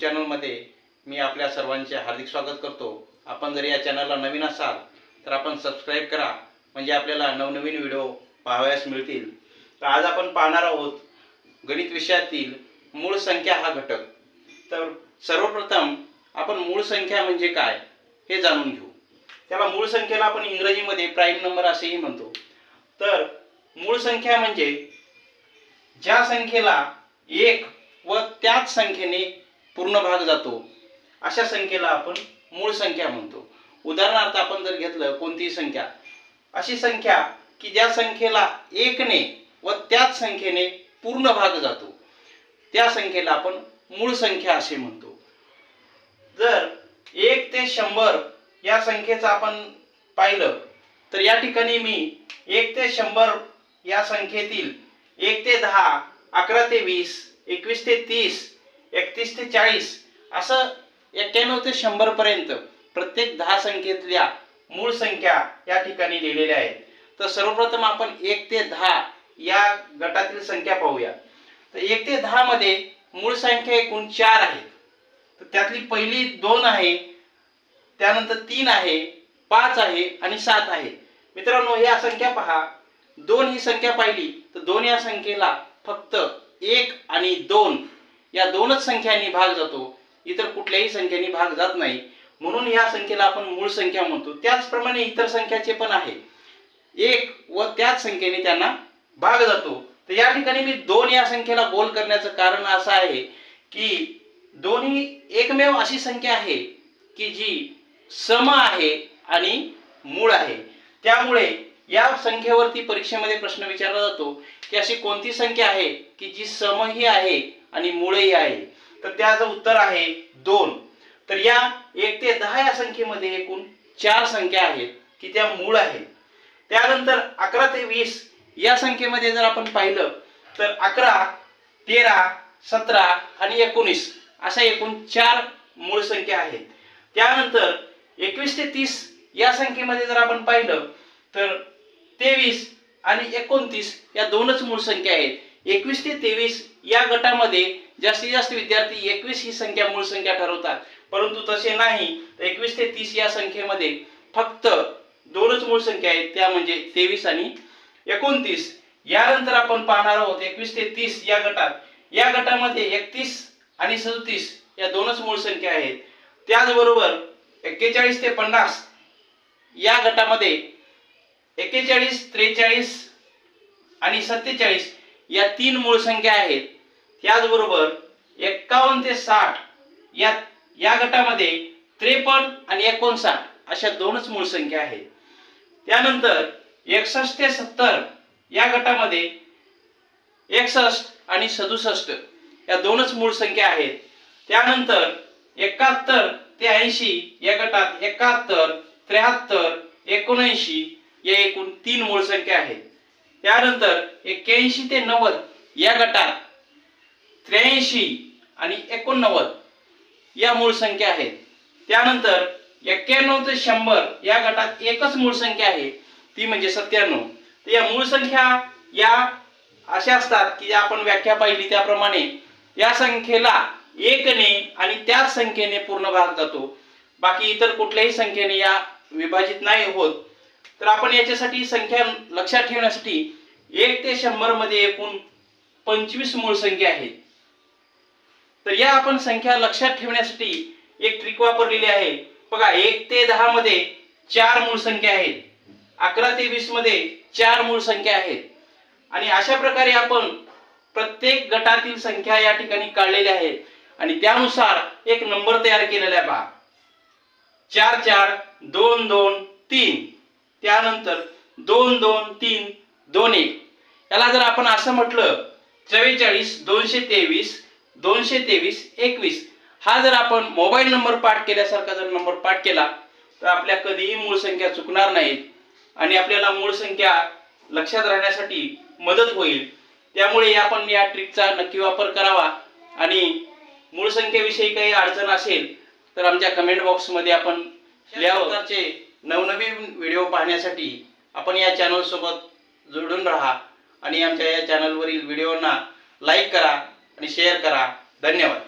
चॅनलमध्ये मी आपल्या सर्वांचे हार्दिक स्वागत करतो. आपण जर या चॅनलला नवीन असाल तर आपण सबस्क्राईब करा. म्हणजे आपल्याला नवनवीन व्हिडिओ पाहावयास मिळतील. तर आज आपण पाहणार आहोत गणित विषयातील मूळ संख्या हा घटक. तर सर्वप्रथम आपण मूळ संख्या म्हणजे काय हे जाणून घेऊ. त्याला मूळ संख्येला आपण इंग्रजीमध्ये प्राईम नंबर असेही म्हणतो. तर मूळ संख्या म्हणजे ज्या संख्येला एक व त्याच संख्येने पूर्ण भाग जातो. अशा संख्येला आपण मूळ संख्या म्हणतो. उदाहरणार्थ आपण जर घेतलं कोणतीही संख्या अशी संख्या की ज्या संख्येला एकने व त्याच संख्येने पूर्ण भाग जातो. त्या संख्येला आपण मूळ संख्या असे म्हणतो. जर एक ते शंभर या संख्येचं आपण पाहिलं तर या ठिकाणी मी एक ते शंभर या संख्येतील एक ते दहा अकरा ते वीस एकवीस ते तीस एकतीस ते चाळीस. असं एक्क्याण्णव ते शंभर पर्यंत प्रत्येक दहा संख्येतल्या मूळ संख्या या ठिकाणी लिहिलेल्या आहेत. तर सर्वप्रथम आपण एक ते दहा या गटातील संख्या पाहूया. तर एक ते दहा मध्ये मूळ संख्या एकूण चार आहेत तर त्यातली पहिली दोन आहे त्यानंतर तीन आहे पाच आहे आणि सात आहे. मित्रांनो या संख्या पहा. दोन ही संख्या पाहिली तर दोन या संख्येला फक्त एक आणि दोन या दोनच संख्यांनी भाग जातो. इतर कुठल्याही संख्यांनी भाग जात नाही. म्हणून या संख्येला आपण मूळ संख्या म्हणतो. त्याचप्रमाणे इतर संख्याचे पण आहे. एक व त्याच संख्येने त्यांना भाग जातो. तर या ठिकाणी मी दोन या संख्येला बोल करण्याचं कारण असं आहे की दोन्ही एकमेव अशी संख्या आहे की जी सम आहे आणि मूळ आहे. त्यामुळे या संख्येवरती परीक्षेमध्ये प्रश्न विचारला जातो. की अशी कोणती संख्या आहे की जी समही आहे आणि मूळही आहे? तर त्याचं उत्तर आहे दोन. तर या एक ते दहा या संख्येमध्ये एकूण चार संख्या आहेत की त्या मूळ आहेत. त्यानंतर अकरा ते वीस या संख्येमध्ये जर आपण पाहिलं तर अकरा तेरा सतरा आणि एकोणीस अशा एकूण चार मूळ संख्या आहेत. त्यानंतर एकवीस ते तीस या संख्येमध्ये जर आपण पाहिलं तर तेवीस आणि एकोणतीस या दोनच मूळ संख्या आहेत. एकवीस ते तेवीस या गटामध्ये जास्तीत जास्त विद्यार्थी एकवीस ही संख्या मूळ संख्या ठरवतात. परंतु तसे नाही एकवीस ते तीस या संख्येमध्ये फक्त दोनच मूळ संख्या आहेत त्या म्हणजे तेवीस आणि एकोणतीस. यानंतर आपण पाहणार आहोत एकवीस ते तीस या गटात. या गटामध्ये एकतीस आणि सदतीस या दोनच मूळ संख्या आहेत. त्याचबरोबर एक्केचाळीस ते पन्नास या गटामध्ये एक्केचाळीस त्रेचाळीस आणि सत्तेचाळीस या तीन मूळ संख्या आहेत. त्याचबरोबर एक्कावन्न ते साठ या या गटामध्ये त्रेपन्न आणि एकोणसाठ अशा दोनच मूळ संख्या आहेत. त्यानंतर एकसष्ट ते सत्तर या गटामध्ये एकसष्ट आणि सदुसष्ट या दोनच मूळ संख्या आहेत. त्यानंतर एकाहत्तर ते ऐंशी या गटात एकाहत्तर त्र्याहत्तर एकोणऐंशी या एकूण तीन मूळ संख्या आहेत. त्यानंतर एक्क्याऐंशी ते नव्वद या गटात त्र्याऐंशी आणि एकोणनव्वद या मूळ संख्या आहेत. त्यानंतर एक्क्याण्णव ते शंभर या गटात एकच मूळ संख्या आहे ती म्हणजे सत्त्याण्णव. तर या मूळ संख्या या अशा असतात की आपण व्याख्या पाहिली त्याप्रमाणे या संख्येला एकने आणि त्याच संख्येने पूर्ण भाग जातो. बाकी इतर कुठल्याही संख्येने या विभाजित नाही होत. तर आपण याच्यासाठी संख्या लक्षात ठेवण्यासाठी एक ते शंभरमध्ये एकूण पंचवीस मूळ संख्या आहेत तर या आपण संख्या लक्षात ठेवण्यासाठी एक ट्रिक वापरलेली आहे. बघा एक ते दहा मध्ये चार मूळ संख्या आहेत. अकरा ते वीसमध्ये चार मूळ संख्या आहेत. आणि अशा प्रकारे आपण प्रत्येक गटातील संख्या या ठिकाणी काढलेल्या आहेत. आणि त्यानुसार एक नंबर तयार केलेला आहे पहा चार चार दोन दोन तीन. त्यानंतर दोन दोन तीन दोन एक. याला जर आपण असं म्हटलं चव्वेचाळीस दोनशे तेवीस दोनशे तेवीस एकवीस. हा जर आपण मोबाईल नंबर पाठ केल्यासारखा जर नंबर पाठ केला तर आपल्या कधीही मूळ संख्या चुकणार नाहीत आणि आपल्याला मूळ संख्या लक्षात राहण्यासाठी मदत होईल. त्यामुळे आपण या ट्रिकचा नक्की वापर करावा. आणि मूळ संख्येविषयी काही अडचण असेल तर आमच्या कमेंट बॉक्समध्ये आपण या प्रकारचे नवनवीन व्हिडिओ पाहण्यासाठी आपण या चॅनलसोबत जुळून जोडून राहा आणि आमच्या या चॅनलवरील व्हिडिओना लाईक करा आणि शेअर करा. धन्यवाद.